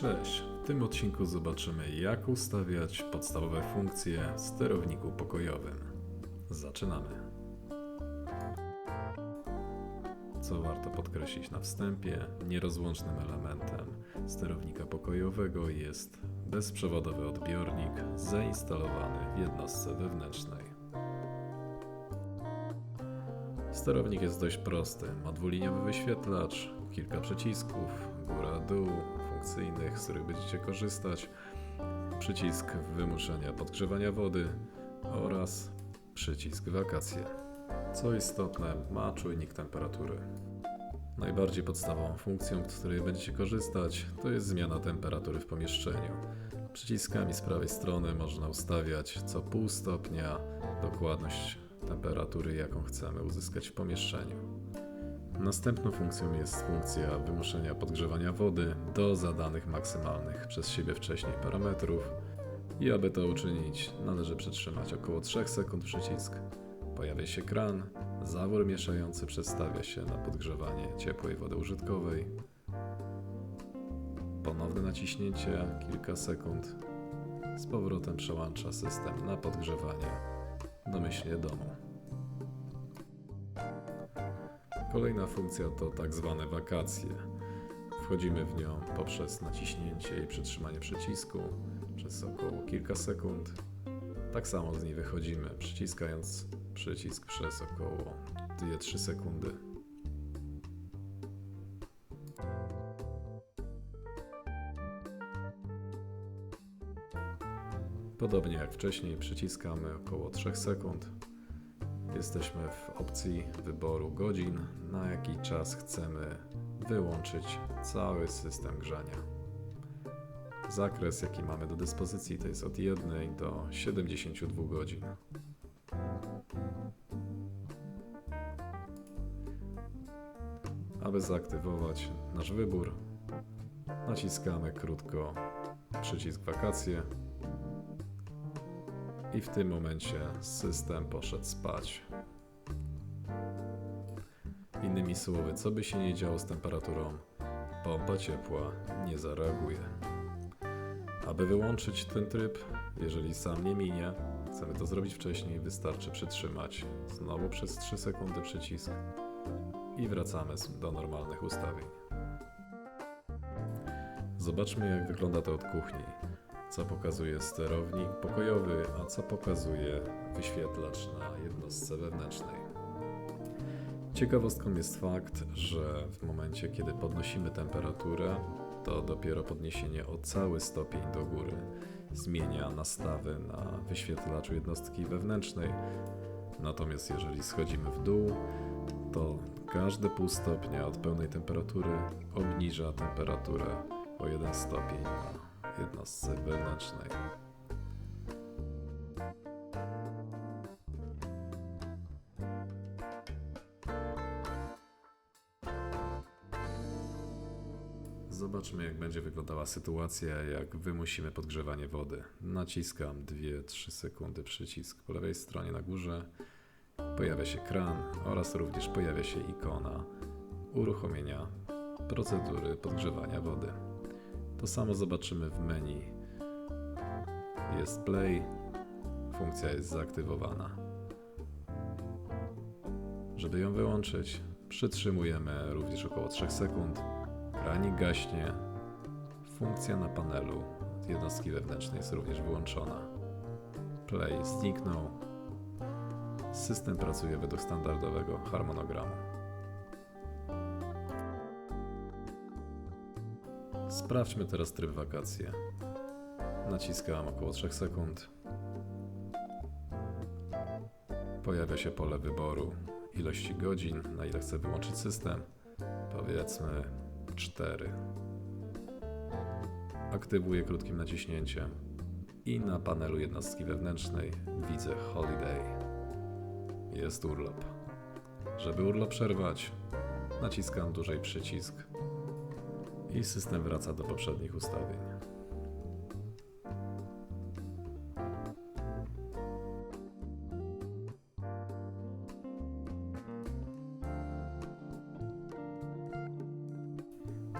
Cześć! W tym odcinku zobaczymy, jak ustawiać podstawowe funkcje w sterowniku pokojowym. Zaczynamy. Co warto podkreślić na wstępie, nierozłącznym elementem sterownika pokojowego jest bezprzewodowy odbiornik zainstalowany w jednostce wewnętrznej. Sterownik jest dość prosty. Ma dwuliniowy wyświetlacz, kilka przycisków, góra, dół, funkcyjnych, z których będziecie korzystać, przycisk wymuszenia podgrzewania wody oraz przycisk wakacje. Co istotne, ma czujnik temperatury. Najbardziej podstawową funkcją, z której będziecie korzystać, to jest zmiana temperatury w pomieszczeniu. Przyciskami z prawej strony można ustawiać co pół stopnia dokładność temperatury, jaką chcemy uzyskać w pomieszczeniu. Następną funkcją jest funkcja wymuszenia podgrzewania wody do zadanych maksymalnych przez siebie wcześniej parametrów i aby to uczynić należy przytrzymać około 3 sekund przycisk. Pojawia się kran, zawór mieszający przestawia się na podgrzewanie ciepłej wody użytkowej. Ponowne naciśnięcie kilka sekund z powrotem przełącza system na podgrzewanie domyślnie domu. Kolejna funkcja to tak zwane wakacje. Wchodzimy w nią poprzez naciśnięcie i przytrzymanie przycisku przez około kilka sekund. Tak samo z niej wychodzimy, przyciskając przycisk przez około 2-3 sekundy. Podobnie jak wcześniej, przyciskamy około 3 sekund. Jesteśmy w opcji wyboru godzin, na jaki czas chcemy wyłączyć cały system grzania. Zakres, jaki mamy do dyspozycji, to jest od 1 do 72 godzin. Aby zaaktywować nasz wybór, naciskamy krótko przycisk wakacje i w tym momencie system poszedł spać. Innymi słowy, co by się nie działo z temperaturą, pompa ciepła nie zareaguje. Aby wyłączyć ten tryb, jeżeli sam nie minie, chcemy to zrobić wcześniej, wystarczy przytrzymać znowu przez 3 sekundy przycisk i wracamy do normalnych ustawień. Zobaczmy jak wygląda to od kuchni co pokazuje sterownik pokojowy, a co pokazuje wyświetlacz na jednostce wewnętrznej. Ciekawostką jest fakt, że w momencie, kiedy podnosimy temperaturę, to dopiero podniesienie o cały stopień do góry zmienia nastawy na wyświetlaczu jednostki wewnętrznej. Natomiast jeżeli schodzimy w dół, to każde pół stopnia od pełnej temperatury obniża temperaturę o 1 stopień jednostce wewnętrznej. Zobaczmy, jak będzie wyglądała sytuacja, jak wymusimy podgrzewanie wody. Naciskam 2-3 sekundy przycisk po lewej stronie na górze. Pojawia się kran oraz również pojawia się ikona uruchomienia procedury podgrzewania wody. To samo zobaczymy w menu. Jest play, funkcja jest zaaktywowana. Żeby ją wyłączyć, przytrzymujemy również około 3 sekund. Kranik gaśnie. Funkcja na panelu jednostki wewnętrznej jest również wyłączona. Play zniknął. System pracuje według standardowego harmonogramu. Sprawdźmy teraz tryb wakacje. Naciskam około 3 sekund. Pojawia się pole wyboru ilości godzin, na ile chcę wyłączyć system. Powiedzmy 4. Aktywuję krótkim naciśnięciem i na panelu jednostki wewnętrznej widzę Holiday. Jest urlop. Żeby urlop przerwać, naciskam dłużej przycisk i system wraca do poprzednich ustawień.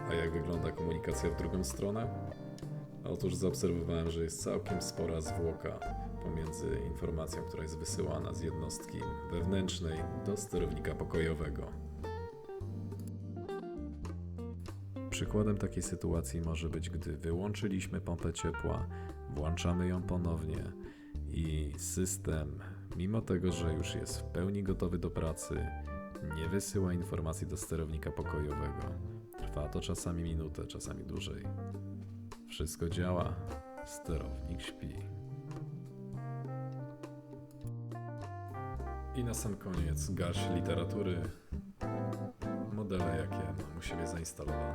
A jak wygląda komunikacja w drugą stronę? Otóż zaobserwowałem, że jest całkiem spora zwłoka pomiędzy informacją, która jest wysyłana z jednostki wewnętrznej do sterownika pokojowego. Przykładem takiej sytuacji może być, gdy wyłączyliśmy pompę ciepła, włączamy ją ponownie i system, mimo tego, że już jest w pełni gotowy do pracy, nie wysyła informacji do sterownika pokojowego. Trwa to czasami minutę, czasami dłużej. Wszystko działa, sterownik śpi. I na sam koniec garść literatury, modele jakie mam u siebie zainstalowane.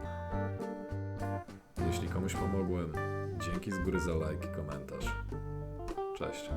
Jeśli komuś pomogłem, dzięki z góry za like i komentarz. Cześć.